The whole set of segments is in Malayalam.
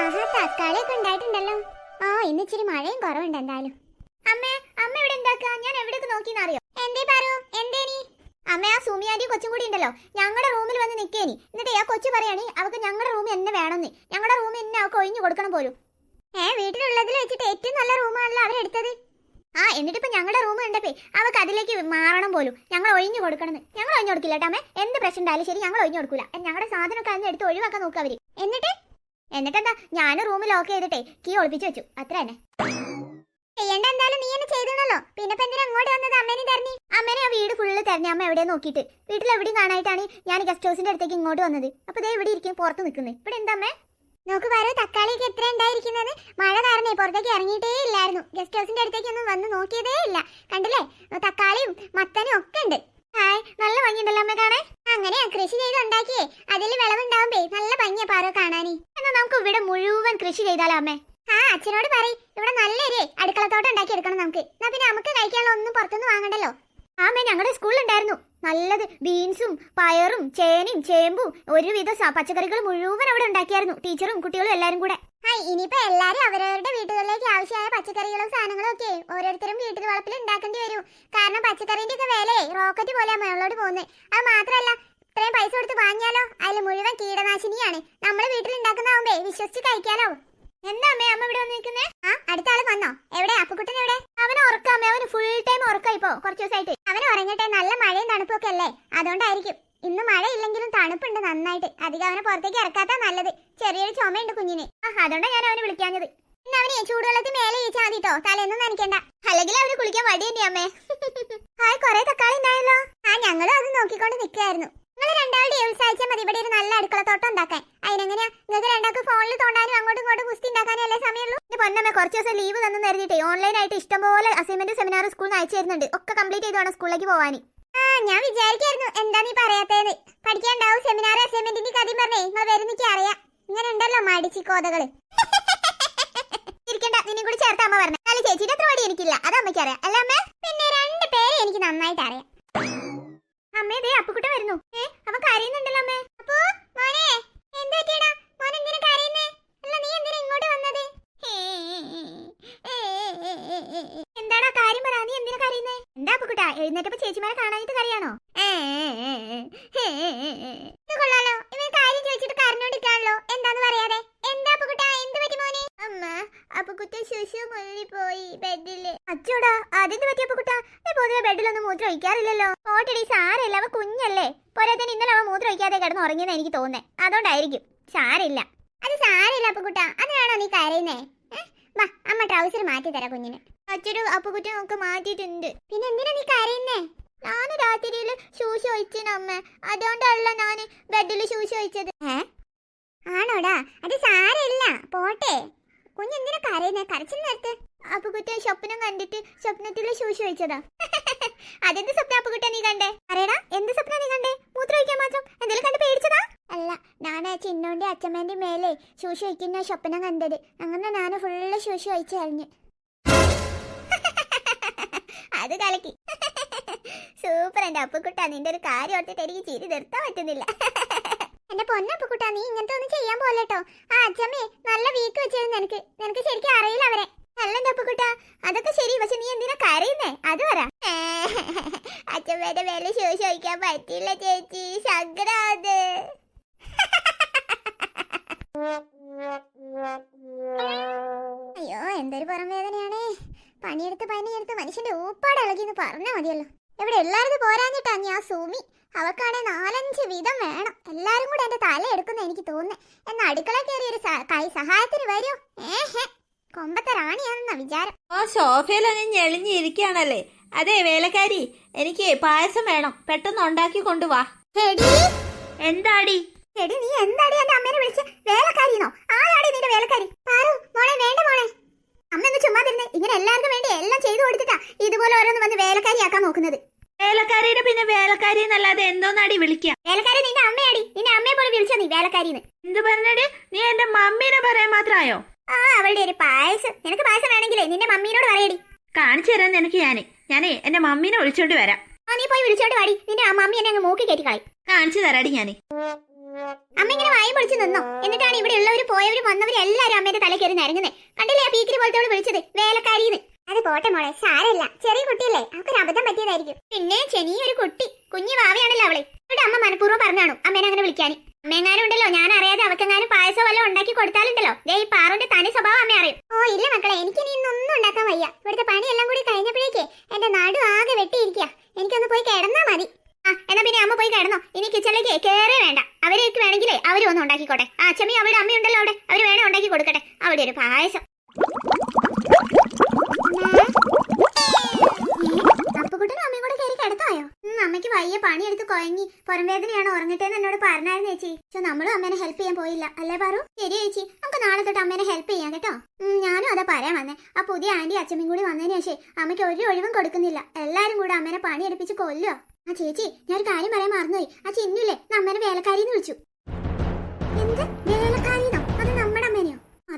ആഹാ തക്കാളിയൊക്കെ ഉണ്ടായിട്ടുണ്ടല്ലോ. ആ ഇന്ന് ഇച്ചിരി മഴയും കുറവുണ്ട് എന്തായാലും. അമ്മേ അമ്മ ഇവിടെ എന്താക്കാ? ഞാൻ എവിടേക്ക് നോക്കിന്നറിയോ എന്തേ പറയൂ എന്തേനി അമ്മ ആ സുമിയാന്റി കൊച്ചും കൂടി ഉണ്ടല്ലോ. ഞങ്ങളുടെ റൂമിൽ വന്ന് നിക്കേനി. എന്നിട്ട് ആ കൊച്ചു പറയണേ അവക്ക് ഞങ്ങളുടെ റൂം എന്നെ വേണമെന്ന്. ഞങ്ങളുടെ റൂം എന്നെ അവക്ക് ഒഴിഞ്ഞു കൊടുക്കണം പോലും. ഏ വീട്ടിലുള്ളതിൽ വെച്ചിട്ട് ഏറ്റവും നല്ല റൂമാണല്ലോ അവരെടുത്തത് ആ എന്നിട്ടിപ്പോ ഞങ്ങളുടെ റൂം ഉണ്ടപ്പേ അവക്ക് അതിലേക്ക് മാറണം പോലും. ഞങ്ങൾ ഒഴിഞ്ഞു കൊടുക്കണമെന്ന്. ഞങ്ങൾ ഒഴിഞ്ഞു കൊടുക്കില്ല കേട്ടോ അമ്മേ. എന്ത് പ്രശ്നം ഉണ്ടായാലും ശരി ഞങ്ങൾ ഒഴിഞ്ഞു കൊടുക്കില്ല ഞങ്ങളുടെ സാധനമൊക്കെ അതിന് എടുത്ത് ഒഴിവാക്കാൻ നോക്കുക അവർ. എന്നിട്ട്? എന്നിട്ടെന്താ? ഞാൻ റൂം ലോക്ക് ചെയ്തിട്ടേ കീ ഒളിപ്പിച്ചു വെച്ചു. അത്ര തന്നെ. ചെയ്യണ്ട എന്തായാലും നീ എന്നെ ചെയ്തണല്ലോ പിന്നെ ഇപ്പൊ അങ്ങോട്ട് വന്നത്? അമ്മേനെ തെരഞ്ഞി അമ്മേനെ ആ വീട് ഫുള്ള് തെരഞ്ഞ അമ്മ എവിടെ നോക്കിയിട്ട്. വീട്ടിൽ എവിടെയും കാണാനായിട്ടാണ് ഞാൻ ഗസ്റ്റ് ഹൗസിന്റെ അടുത്തേക്ക് ഇങ്ങോട്ട് വന്നത്. അപ്പൊ ദേ ഇവിടെ ഇരിക്കും പുറത്ത് നിൽക്കുന്നത് ഇവിടെ എന്താ അമ്മേ? നോക്ക് പറയൂ തക്കാളിക്ക് എത്ര ഉണ്ടായിരിക്കുന്നത്? മഴ കാരണേ പുറത്തേക്ക് ഇറങ്ങിയിട്ടേ ഇല്ലായിരുന്നു. ഗസ്റ്റ് ഹൗസിന്റെ അടുത്തേക്ക് ഒന്നും വന്ന് നോക്കിയതേ ഇല്ല. കണ്ടില്ലേ? തക്കാളിയും മത്തനും ഒക്കെ ഉണ്ട്. ഹായ് നല്ല ഭംഗിയുണ്ടല്ലോ അമ്മ കാണാൻ. അങ്ങനെയാ കൃഷി ചെയ്ത് ഉണ്ടാക്കിയേ. അതിൽ വിളവുണ്ടാവുമ്പേ നല്ല ഭംഗിയാ പാറോ കാണാനേ. ഇവിടെ മുഴുവൻ കൃഷി ചെയ്താലോ അമ്മേ. ആ അച്ഛനോട് പറയും. ഇവിടെ നല്ലൊരു അടുക്കളത്തോട്ടം ഉണ്ടാക്കി എടുക്കണം നമുക്ക്. എന്നാ പിന്നെ നമുക്ക് കഴിക്കാനുള്ള ഒന്നും പുറത്തുനിന്ന് വാങ്ങണ്ടല്ലോ? ആമേ ഞങ്ങളുടെ സ്കൂളിലുണ്ടായിരുന്നു നല്ലത് ബീൻസും പയറും ചേനയും ചേമ്പും ഒരുവിധ പച്ചക്കറികൾ മുഴുവൻ അവിടെ ഉണ്ടാക്കിയായിരുന്നു. ടീച്ചറും കുട്ടികളും എല്ലാരും കൂടെ. ആ ഇനിയിപ്പോ എല്ലാരും അവരവരുടെ വീടുകളിലേക്ക് ആവശ്യമായ പച്ചക്കറികളും സാധനങ്ങളും ഒക്കെ ഓരോരുത്തരും വീട്ടിൽ വളപ്പിൽ ഉണ്ടാക്കേണ്ടി വരും. കാരണം പച്ചക്കറിന്റെ ഒക്കെ വിലയെ റോക്കറ്റ് പോലെ മേളോട് പോകുന്നത്. അത് മാത്രമല്ല ഇത്രയും പൈസ കൊടുത്ത് വാങ്ങിയാലോ? അതിൽ മുഴുവൻ കീടനാശിനിയാണ്. നമ്മൾ വീട്ടിൽ ഉണ്ടാക്കുന്നതാവുമ്പേ വിശ്വസിച്ച് കഴിക്കാലോ? എന്താ അമ്മേ അമ്മ ഇവിടെ വന്നിരിക്കുന്നേ ആ അടുത്ത ആൾ വന്നോ? എവിടെ? അപ്പുക്കുട്ടൻ എവിടെ? അവന് ഉറക്കാമേ അവന് ഫുൾ ടൈം ഉറക്കം ഇപ്പോ. കുറച്ച് ദിവസമായിട്ട് അവൻ ഉറങ്ങട്ടെ. നല്ല മഴയും തണുപ്പും ഒക്കെ അല്ലേ? അതുകൊണ്ടായിരിക്കും. ഇന്ന് മഴയില്ലെങ്കിലും തണുപ്പുണ്ട് നന്നായിട്ട്. അധികം അവനെ പുറത്തേക്ക് ഇറക്കാത്ത നല്ലത്. ചെറിയൊരു ചുമയുണ്ട് കുഞ്ഞിന്. ആ അതുകൊണ്ടാണ് ഞാൻ അവനെ വിളിക്കാഞ്ഞത്. ഇന്ന് അവനെ ചൂടുവെള്ളത്തിൽ മേലെ ഈച്ചാൽ മതി കേട്ടോ തലേന്നും നനയ്ക്കണ്ട അല്ലെങ്കിൽ അവന് കുളിക്കാൻ വടി തന്നെ അമ്മേ. ഹായ് കൊറേ തക്കാളി ഉണ്ടായല്ലോ? ആ ഞങ്ങളും അത് നോക്കിക്കൊണ്ട് നിൽക്കുകയായിരുന്നു. നിങ്ങൾ രണ്ടാളുടെ ഉത്സാഹിച്ചാൽ മതി. ഇവിടെ ഒരു നല്ല അടുക്കള തോട്ടം ഉണ്ടാക്കാൻ. അതിനെങ്ങനെയാ? നിങ്ങൾക്ക് രണ്ടാൾക്ക് ഫോണിൽ തോണ്ടാനും അങ്ങോട്ടും ഇങ്ങോട്ടും കുസ്തി ഉണ്ടാക്കാനും അല്ലേ സമയമുള്ളൂ? എന്റെ പൊന്നമ്മ കുറച്ച് ദിവസം ലീവ് തന്നു നേരിട്ടേ ഓൺലൈനായിട്ട് ഇഷ്ടംപോലെ അസൈൻമെന്റ് സെമിനാർ സ്കൂളിൽ നിന്ന് അയച്ചു തരുന്നുണ്ട്. ഒക്കെ കംപ്ലീറ്റ് ചെയ്ത് വേണം സ്കൂളിലേക്ക് പോവാൻ ആ ഞാൻ വിചാരിക്കായിരുന്നു. എന്താ നീ പറയാത്തേന്ന്? പഠിക്കാണ്ടാവും സെമിനാർ അസൈൻമെന്റിന്റെ കഥയും പറഞ്ഞേ. നിങ്ങൾ വരുന്നിക്ക് അറിയാം. ഇങ്ങനെ ഉണ്ടല്ലോ മടിച്ചി കോതകൾ. ഇരിക്കണ്ട നിന്നെ കൂടി ചേർത്ത് അമ്മ പറഞ്ഞു. അല്ല ചേച്ചിയുടെ അത്ര മടി എനിക്കില്ല. അത് അമ്മയ്ക്ക് അറിയാം അല്ല അമ്മ? പിന്നെ രണ്ട് പേരെ എനിക്ക് നന്നായിട്ട് അറിയാം. അമ്മേ ദേ അപ്പുക്കുട്ട വരുന്നു. ഏ അവൻ കരയുന്നുണ്ടല്ലോ അമ്മേ. അപ്പോ മോനെ എന്ത് പറ്റിയടാ? മോൻ കരയുന്നേ? അല്ല നീ എന്തിനാ ഇങ്ങോട്ട് വന്നത്? എന്താടാ കാര്യം പറ? നീ എന്തിനാ കരയുന്നേ? എന്താ അപ്പുക്കുട്ട എഴുന്നേറ്റപ്പോ ചേച്ചിമാരെ കാണാനായിട്ട് കരയാണോ ഇത് കൊള്ളാലോ ഇവൻ കാര്യം ചോദിച്ചിട്ട് കരഞ്ഞോണ്ടിരിക്കാണല്ലോ എന്താന്ന് പറയാതെ എന്താ അപ്പുക്കുട്ട എന്ത് പറ്റി മോനെ അമ്മ അപ്പുക്കുട്ട ശുശു മുള്ളിപ്പോയി ബെഡിൽ അച്ചോടാ അതെന്ത് പറ്റിയപ്പോ കുട്ടാ നീ പൊതുവെ ബെഡിലൊന്നും മൂത്രം ഒഴിക്കാറില്ലല്ലോ. ഓട്ടടി സാരല്ല അവ കുഞ്ഞല്ലേ. പോരാത്തന്നെ ഇന്നലെ അവ മൂത്രം ഒഴിക്കാതെ കിടന്ന് ഉറങ്ങിയെന്ന് എനിക്ക് തോന്നേ അതുകൊണ്ടായിരിക്കും. സാരില്ല. അത് സാരില്ല അപ്പുക്കുട്ട അതിനാണോ നീ കരയുന്നേ? വാ അമ്മ ട്രൗസർ മാറ്റി തരാം കുഞ്ഞിന്. അച്ഛനും അപ്പുക്കുട്ടനും ഒക്കെ മാറ്റിയിട്ടുണ്ട്. പിന്നെ എന്തിനാ നീ കരയുന്നേ? ഞാൻ രാത്രിയിൽ ഷൂസ് ഒഴിച്ചിന് അമ്മ. അതുകൊണ്ടല്ല ഞാൻ ബെഡിൽ ഷൂസ് ഒഴിച്ചത്. ഏ? ആണോടാ? അത് സാരമില്ല പോട്ടെ. കുഞ്ഞെന്തിനാ കരയുന്നേ? കരച്ചിൽ നേരത്തെ. അപ്പുകുട്ടൻ സ്വപ്നം കണ്ടിട്ട് സ്വപ്നത്തിൽ ശൂശി വെച്ചതാ. അതെന്ത് സ്വപ്നം അപ്പുകുട്ട നീ കണ്ടേ? അറിയടാ എന്ത് സ്വപ്നം നീ കണ്ടേ? മൂത്ര ഒഴിക്കാൻ മാത്രം? എന്തെങ്കിലും കണ്ട് പേടിച്ചതാ? അല്ല ഞാൻ ആ ചിന്നോന്റെ അച്ഛമ്മേന്റെ മേലെ ശൂശി വയ്ക്കുന്ന സ്വപ്നം കണ്ടത്. അങ്ങനെ ഞാൻ ഫുള്ള് ശൂശി വഹിച്ചു കഴിഞ്ഞു അത് കലക്കി. സൂപ്പർ എന്റെ അപ്പുക്കുട്ട നിന്റെ ഒരു കാര്യം ഓർത്തിട്ട് എനിക്ക് ചിരി നിർത്താൻ പറ്റുന്നില്ല. എന്റെ പൊന്നപ്പുക്കുട്ട നീ ഇങ്ങനത്തെ ഒന്നും ചെയ്യാൻ പോലെട്ടോ ആ അച്ഛമ്മേ നല്ല വീക്ക് വെച്ചിരുന്നു നിനക്ക്. നിനക്ക് ശരിക്കും അറിയില്ല അവരെ. നല്ല തപ്പുകുട്ട അതൊക്കെ ശരി പക്ഷെ നീ എന്തിനാ കരയുന്നേ? അത് പറ. അച്ഛമ്മേന്റെ വില ഷൂ ചോദിക്കാൻ പറ്റില്ല ചേച്ചി. ശങ്കരാത് അയ്യോ എന്തൊരു പുറം വേദനയാണേ പണിയെടുത്ത് പണിയെടുത്ത് മനുഷ്യന്റെ ഊപ്പാട് ഇളകിന്ന് പറഞ്ഞാ മതിയല്ലോ. ഇവിടെ എല്ലാവരും പോരാഞ്ഞിട്ടാ ഞാൻ സൂമി? അവക്കാണെ നാലഞ്ച് വീതം വേണം. എല്ലാരും കൂടെ എന്റെ തല എടുക്കുന്ന എനിക്ക് തോന്നുന്നേ. എന്നാ അടുക്കള കയറി ഒരു കൈ സഹായത്തിന് വരൂ. ഏഹേ കൊമ്പത്തെ റാണിയാണെന്ന വിചാരം. ആ സോഫയിലൊന്ന് ഞെളിഞ്ഞിരിക്കുകയാണല്ലേ അതെ വേലക്കാരി എനിക്ക് പായസം വേണം. പെട്ടെന്ന് ഉണ്ടാക്കി കൊണ്ടുവാ. എന്താടി? എടി നീ എന്താടി എന്റെ അമ്മേനെ വിളിച്ച്? വേലക്കാരിന്നോ? ആരാടി നിന്റെ വേലക്കാരി? പാറു മോളെ വേണ്ട മോളെ. അമ്മ ഒന്ന് ചുമ്മാതിരുന്നേ ഇങ്ങനെ എല്ലാവർക്കും വേണ്ടി എല്ലാം ചെയ്തു കൊടുത്തിട്ടാ ഇതുപോലെ ഓരോന്ന് വന്ന് വേലക്കാരിയാക്കാൻ നോക്കുന്നത്. വേലക്കാരിയുടെ പിന്നെ വേലക്കാരി എന്നല്ലാതെ എന്തോന്നാടി വിളിക്കാം? വേലക്കാരി നിന്റെ അമ്മയാടി. നിന്റെ അമ്മയെ പോലെ വിളിച്ചോ നീ വേലക്കാരിന്ന്. എന്ത് പറഞ്ഞടി? നീ എന്റെ മമ്മീനെ പറയാൻ മാത്രമായോ ആ അവളുടെ ഒരു പായസം. നിനക്ക് പായസം വേണമെങ്കിലേ നിന്റെ മമ്മീനോട് പറയടി. കാണിച്ചു തരാൻ നിനക്ക് ഞാൻ. ഞാനേ എന്റെ മമ്മീനെ വിളിച്ചോണ്ട് വരാം. ആ നീ പോയി വിളിച്ചോണ്ട് വാടി. നിന്റെ ആ മമ്മി എന്നെ അങ്ങ് മൂക്കി കയറ്റി കളി കാണിച്ചു തരാടി ഞാൻ. അമ്മ ഇങ്ങനെ വായി പൊളിച്ച് നിന്നോ? എന്നിട്ടാണ് ഇവിടെ ഉള്ളവരും പോയവരും വന്നവരും എല്ലാരും അമ്മേന്റെ തല കയറി കണ്ടില്ലേ ആ പീക്കിരി പോലത്തെ വിളിച്ചത്? വേലക്കാരിന്ന്. അത് പോട്ടെ മോളെ സാരമില്ല. ചെറിയ കുട്ടിയല്ലേ അവക്കൊരു അബദ്ധം പറ്റിയതായിരിക്കും. പിന്നെ ചെറിയൊരു കുട്ടി കുഞ്ഞു ഭാവിയാണല്ലോ അവളെ. ഇവിടെ അമ്മ മനഃപൂർവം പറഞ്ഞാണു അമ്മേനെ അങ്ങനെ വിളിക്കാൻ അമ്മയെങ്ങാനും ഉണ്ടല്ലോ ഞാൻ അറിയാതെ അവക്കെങ്ങാനും പായസം വല്ലതും ഉണ്ടാക്കി കൊടുത്താലുണ്ടല്ലോ. ദേ ഈ പാറുന്റെ തനി സ്വഭാവം അമ്മ അറിയും. ഓ ഇല്ല മക്കളെ എനിക്ക് ഇനി ഇന്നൊന്നും ഉണ്ടാക്കാൻ വയ്യ. ഇവിടുത്തെ പണിയെല്ലാം കൂടി കഴിഞ്ഞപ്പോഴേക്കേ എന്റെ നാട് ആകെ വെട്ടിയിരിക്കുക എനിക്കൊന്ന് പോയി കിടന്നാ മതി. ആ എന്നാ പിന്നെ അമ്മ പോയി കിടന്നോ. ഇനി കിച്ചണിലേക്ക് കയറേ വേണ്ട. അവരേക്ക് വേണമെങ്കിലേ അവരും ഒന്ന് ഉണ്ടാക്കിക്കോട്ടെ. ആ ചെമ്മി അവരുടെ അമ്മയുണ്ടല്ലോ അവിടെ. അവർ വേണേ ഉണ്ടാക്കി കൊടുക്കട്ടെ. അവിടെ ഒരു പായസം അപ്പുകുട്ടനും അമ്മയും കൂടെ കയറി കിടത്തായോ അമ്മയ്ക്ക് വയ്യ പണിയെടുത്ത് കുഴങ്ങി പുറം വേദനയാണ് ഉറങ്ങട്ടേന്ന് എന്നോട് പറഞ്ഞായിരുന്നു ചേച്ചി. പക്ഷെ നമ്മളും അമ്മേനെ ഹെൽപ്പ് ചെയ്യാൻ പോയില്ല. അല്ലേ പറു? ശരി നമുക്ക് നാളെ തൊട്ട് അമ്മേനെ ഹെൽപ്പ് കേട്ടോ. ഞാനും അതാ പറയാൻ ആ പുതിയ ആന്റി അച്ഛമ്മയും കൂടി വന്നതിന് ശേഷം അമ്മയ്ക്ക് ഒരു ഒഴിവും കൊടുക്കുന്നില്ല. എല്ലാരും കൂടെ അമ്മേനെ പണിയെടുപ്പിച്ച് കൊല്ലോ ആ ചേച്ചി ഞാൻ ഒരു കാര്യം പറയാൻ മറന്നുപോയി. ആ ചിന്നുല്ലേ അമ്മേനെ വേലക്കാരിന്ന് വിളിച്ചു. എന്ത്?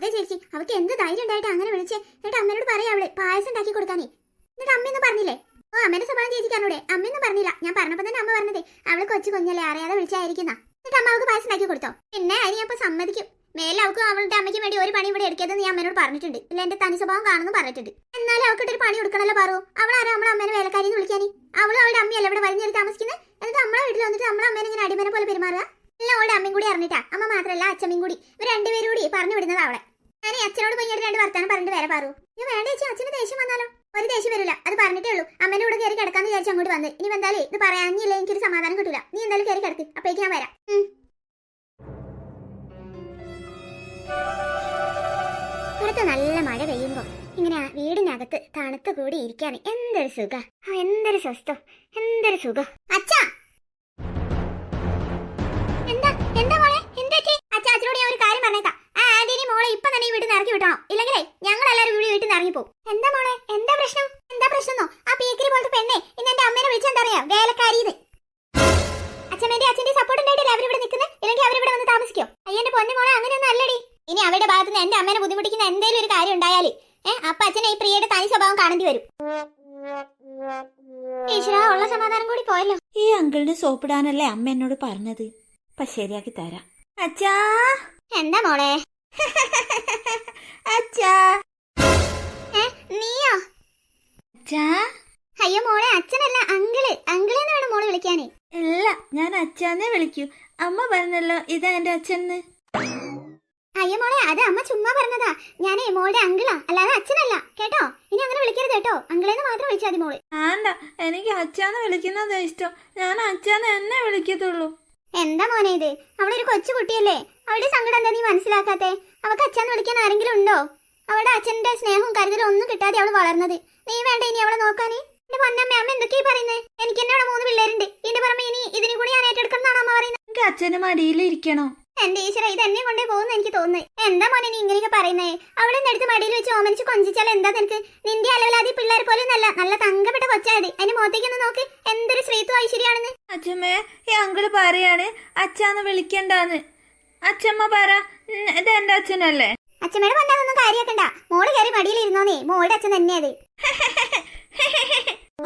അതെ ചേച്ചി അവൾക്ക് എന്ത് ധൈര്യം ഉണ്ടായിട്ട് അങ്ങനെ വിളിച്ചേ? എന്നിട്ട് അമ്മയോട് പറയാ അവൾ പായസം ഉണ്ടാക്കി കൊടുക്കാനേ. എന്നിട്ട് അമ്മയൊന്നും പറഞ്ഞില്ലേ? ഓ അമ്മേന്റെ സ്വഭാവം ചേച്ചിക്ക് അറിഞ്ഞൂടെ? അമ്മയൊന്നും പറഞ്ഞില്ല. ഞാൻ പറഞ്ഞപ്പോ തന്നെ അമ്മ പറഞ്ഞത് അവൾ കൊച്ചു കുഞ്ഞല്ലേ അറിയാതെ വിളിച്ചായിരിക്കുന്ന. എന്നിട്ട് അമ്മ അവൾക്ക് പായസം ഉണ്ടാക്കി കൊടുത്തോ. പിന്നെ അതിന് ഞാൻ സമ്മതിക്കും. മേലെ അവൾക്ക് അവളുടെ അമ്മയ്ക്ക് വേണ്ടി ഒരു പണി ഇവിടെ എടുക്കരുതെന്ന് ഞാൻ അമ്മേനോട് പറഞ്ഞിട്ടുണ്ട്. ഇല്ല എന്റെ തനി സ്വഭാവം കാണുന്നു പറഞ്ഞിട്ടുണ്ട്. എന്നാലും അവൾക്ക് ഒരു പണി കൊടുക്കണല്ലോ പറു. അവൾ ആരാ നമ്മളെ അമ്മേനെ വേലക്കാരിന്ന് വിളിക്കാനേ? അവളും അവളുടെ അമ്മയല്ല ഇവിടെ വലിഞ്ഞേറി താമസിക്കുന്നത് എന്നിട്ട് നമ്മളെ വീട്ടിൽ വന്നിട്ട് നമ്മളെ അമ്മേനെ ഇങ്ങനെ അടിമനെ പോലെ പെരുമാറുക? എല്ലാം അവളുടെ അമ്മയും കൂടി അറിഞ്ഞിട്ടാ. അമ്മ മാത്രമല്ല അച്ഛമ്മയും കൂടി. ഇവർ രണ്ടുപേരും കൂടി പറഞ്ഞു വിടുന്നത് അവളെ. ഞാൻ അച്ഛനോട് പോയി രണ്ട് വർത്താനം പറഞ്ഞിട്ട് വേറെ പറു. ഞാൻ വേണ്ട ചേച്ചി അച്ഛന് ദേഷ്യം വന്നാലോ? ഒരു ദേഷ്യം വരില്ല. അത് പറഞ്ഞിട്ടേ ഉള്ളൂ. അമ്മേന്റെ കൂടെ കയറി കിടക്കാന്ന് വിചാരിച്ചു അങ്ങോട്ട് വന്ന്. ഇനി എന്തായാലും ഇത് പറയാനില്ല? എനിക്കൊരു സമാധാനം കിട്ടില്ല നീ എന്തായാലും കയറി കിടക്ക്. അപ്പോഴേക്ക് ഞാൻ വരാം. ഇവിടുത്തെ നല്ല മഴ പെയ്യുമ്പോ ഇങ്ങനെ വീടിനകത്ത് തണുത്ത് കൂടി ഇരിക്കാൻ എന്തൊരു സുഖ. എന്തൊരു സ്വസ്ഥം. എന്തൊരു സുഖം. അച്ഛാ! മോളെ ഇപ്പൊ തന്നെ ഈ വീട്ടിൽ നിന്ന് ഇറക്കി വിട്ടണം. ഇല്ലെങ്കിലേ ഞങ്ങൾ എല്ലാവരും വീട് വീട്ടിൽ നിന്ന് ഇറങ്ങിപ്പോ എന്താ മോളെ? എന്താ പ്രശ്നം? എന്താ പ്രശ്നമോ ആ പീക്കിരി പോലത്തെ പെണ്ണെ ഇന്ന് എന്റെ അമ്മേനെ വിളിച്ചെന്താ പറയാ? വേലക്കാരിന്ന്. അച്ഛമ്മേന്റെ അച്ഛന്റെ സപ്പോർട്ട് ഉണ്ടായിട്ടില്ല അവരിവിടെ നിൽക്കുന്നത് ഇല്ലെങ്കിൽ അവരിവിടെ വന്ന് താമസിക്കോ? അയ്യന്റെ പൊന്നു മോളെ അങ്ങനെയൊന്നും അല്ലടി. ഇനി അവരുടെ ഭാഗത്തുനിന്ന് എന്റെ അമ്മേനെ ബുദ്ധിമുട്ടിക്കുന്ന എന്തെങ്കിലും ഒരു കാര്യം ഉണ്ടായാൽ. ഏഹ് അപ്പൊ അച്ഛനെ ഈ പ്രിയയുടെ തനി സ്വഭാവം കാണേണ്ടി വരും. ഈശ്വര ഉള്ള സമാധാനം കൂടി പോയല്ലോ. ഈ അങ്കിളിന് സോപ്പിടാനല്ലേ അമ്മ എന്നോട് പറഞ്ഞത്? അപ്പൊ ശരിയാക്കി തരാം. അച്ഛാ. എന്താ മോളെ? അച്ഛാ. നീയോ? അച്ഛാ. അയ്യോ മോളെ അച്ഛനല്ല അങ്കിൾ. അങ്കിളെന്ന് വേണം മോൾ വിളിക്കാനേ. ഇല്ല ഞാൻ അച്ഛാന്നേ വിളിക്കൂ. അമ്മ പറഞ്ഞല്ലോ ഇതാ എന്റെ അച്ഛന്ന്. അയ്യോ മോളെ അത് അമ്മ ചുമ്മാ പറഞ്ഞതാ. ഞാനേ മോളുടെ അങ്കിളാ. അല്ലാതെ അച്ഛനല്ല. കേട്ടോ? ഇനി അങ്ങനെ വിളിക്കരുത് കേട്ടോ. അങ്കിളെന്ന് മാത്രം വിളിച്ചാൽ മതി മോൾ. ആണ്ട എനിക്ക് അച്ഛാന്ന് വിളിക്കുന്നതാ ഇഷ്ടം. ഞാൻ അച്ഛാന്ന് എന്നെ വിളിക്കത്തുള്ളൂ. എന്താ മോനെ ഇത്? അവളൊരു കൊച്ചു കുട്ടിയല്ലേ? അവളുടെ സങ്കടം എന്താ നീ മനസ്സിലാക്കാത്തെ? അവൾക്ക് അച്ഛൻ വിളിക്കാൻ ആരെങ്കിലും ഉണ്ടോ? അവളുടെ അച്ഛന്റെ സ്നേഹവും കരുതലും ഒന്നും കിട്ടാതെ അവൾ വളർന്നത്. നീ വേണ്ട ഇനി അവളെ നോക്കാനേ. എന്റെ പൊന്നമ്മ അമ്മ എന്തൊക്കെയാ പറയുന്നത് എനിക്ക് എന്നെ അവിടെ മൂന്ന് പിള്ളേരുണ്ട്. ഇതിന്റെ പുറമെ ഇനി ഇതിനും കൂടി ഞാൻ ഏറ്റെടുക്കണം അമ്മ പറയുന്നത് എനിക്ക് അച്ഛനും മടിയിലിരിക്കണോ എന്റെ ഈശ്വര ഇത് എന്നെ കൊണ്ടേ പോകുന്നു എനിക്ക് തോന്നുന്നു. എന്താ മോനെ നീ ഇങ്ങനെയൊക്കെ പറയുന്നേ? അവളെ അടുത്ത് മടിയിൽ വെച്ച് ഓമനിച്ച് കൊഞ്ചിച്ചാൽ എന്താ നിനക്ക്? നിന്റെ അലവലാതി പിള്ളേർ പോലും നല്ല നല്ല തങ്കപ്പെട്ട കൊച്ചായത് അതിന്റെ മുഖത്തേക്കൊന്ന് നോക്ക്. എന്തൊരു ശ്രീത്വ ഐശ്വര്യാണെന്ന് അച്ഛമ്മേ ഈ അങ്കിൾ പറയാണ് അച്ഛാന്ന് വിളിക്കണ്ടാന്ന്. അച്ഛമ്മ പറ ഇത് എന്റെ അച്ഛനല്ലേ? അച്ഛമ്മയുടെ പൊന്നാതൊന്നും കാര്യാക്കണ്ട. മോൾ കയറി മടിയിൽ ഇരുന്നോന്നേ. മോളുടെ അച്ഛൻ തന്നെ അത്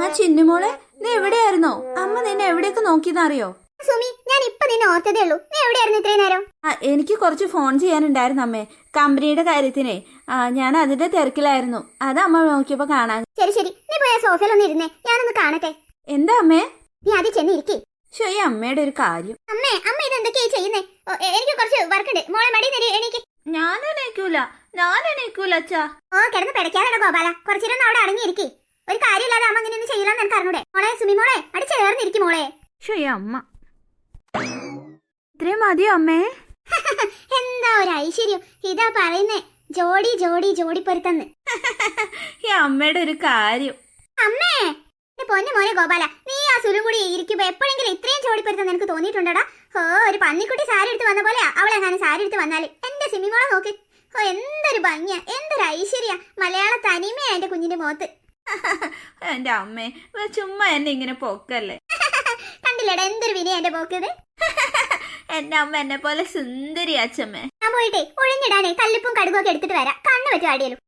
ആ ചിന്നുമോളെ നീ എവിടെയായിരുന്നോ? അമ്മ നിന്നെ എവിടെയൊക്കെ നോക്കിയെന്നറിയോ? സുമി ഞാൻ ഇപ്പൊ നിന്നെ ഓർത്തതേ ഉള്ളൂ. നീ എവിടെയായിരുന്നു ഇത്രയും നേരം? ആ എനിക്ക് കുറച്ച് ഫോൺ ചെയ്യാനുണ്ടായിരുന്നു അമ്മേ. കമ്പനിയുടെ കാര്യത്തിനെ. ആ ഞാൻ അതിന്റെ തിരക്കിലായിരുന്നു. അത് അമ്മ നോക്കിയപ്പോ കാണാൻ. ശരി ശരി. നീ പോയ സോഫയിൽ ഒന്ന് ഇരുന്നേ. ഞാനൊന്ന് കാണട്ടെ. എന്താ അമ്മേ? നീ ആദ്യം ചെന്ന് ഇരിക്കേ. ശോ ഈ അമ്മയുടെ ഒരു കാര്യം. അമ്മേ അമ്മ എന്തൊക്കെയാ ചെയ്യുന്നേ? എനിക്ക് കുറച്ച് വർക്ക് ഉണ്ട്. മോളെ മടി തരി എനിക്ക് ഞാൻ എണീക്കൂല. ഞാൻ എണീക്കൂല അച്ഛാ. ഓ കിടന്ന് പിടയ്ക്കാതെ ഗോപാല. കുറച്ചിരുന്ന് അവിടെ അടങ്ങിയിരിക്കേ. ഒരു കാര്യമില്ലാതെ അമ്മ ഇങ്ങനെ ചെയ്യില്ലെന്ന് എനിക്ക് അറിഞ്ഞൂടെ. മോളെ സുമി മോളെ അടി ചേർന്നിരിക്കും മോളെ. ഷേ അമ്മ. ഇത്രയും മതിയോ അമ്മേ? എന്താ ഒരു ഐശ്വര്യം? ഇതാ പറയുന്നേ ജോഡി ജോഡി ജോഡി പൊരുത്തന്ന് ഈ അമ്മയുടെ ഒരു കാര്യം. അമ്മേ! പൊന്നു മോനെ ഗോപാല നീ ആ സുരും കൂടി ഇരിക്കുമ്പോ എപ്പോഴെങ്കിലും ഇത്രയും ജോഡി എനിക്ക് നിനക്ക് തോന്നിയിട്ടുണ്ടോടാ? ഓ ഒരു പന്നിക്കുട്ടി സാരി എടുത്ത് വന്ന അവളെ അവളെങ്ങാനും സാരി എടുത്ത് വന്നാൽ എന്റെ സിമിമോളെ നോക്ക്. ഓ എന്തൊരു ഭംഗിയാ എന്തൊരു ഐശ്വര്യ മലയാള തനിമയാ എന്റെ കുഞ്ഞിന്റെ മുഖത്ത് എന്റെ അമ്മേ ചുമ്മാ എന്നെ ഇങ്ങനെ പൊക്കല്ലേ? കണ്ടില്ലടാ എന്തൊരു വിനയ എന്റെ പോക്കത് എന്റെ അമ്മ എന്നെ പോലെ സുന്ദരി അച്ഛമ്മേ. ഞാൻ പോയിട്ടേ ഒഴിഞ്ഞിടാനേ കല്ലുപ്പും കടുകും ഒക്കെ എടുത്തിട്ട് വരാം. കണ്ണു പറ്റും അടിയലും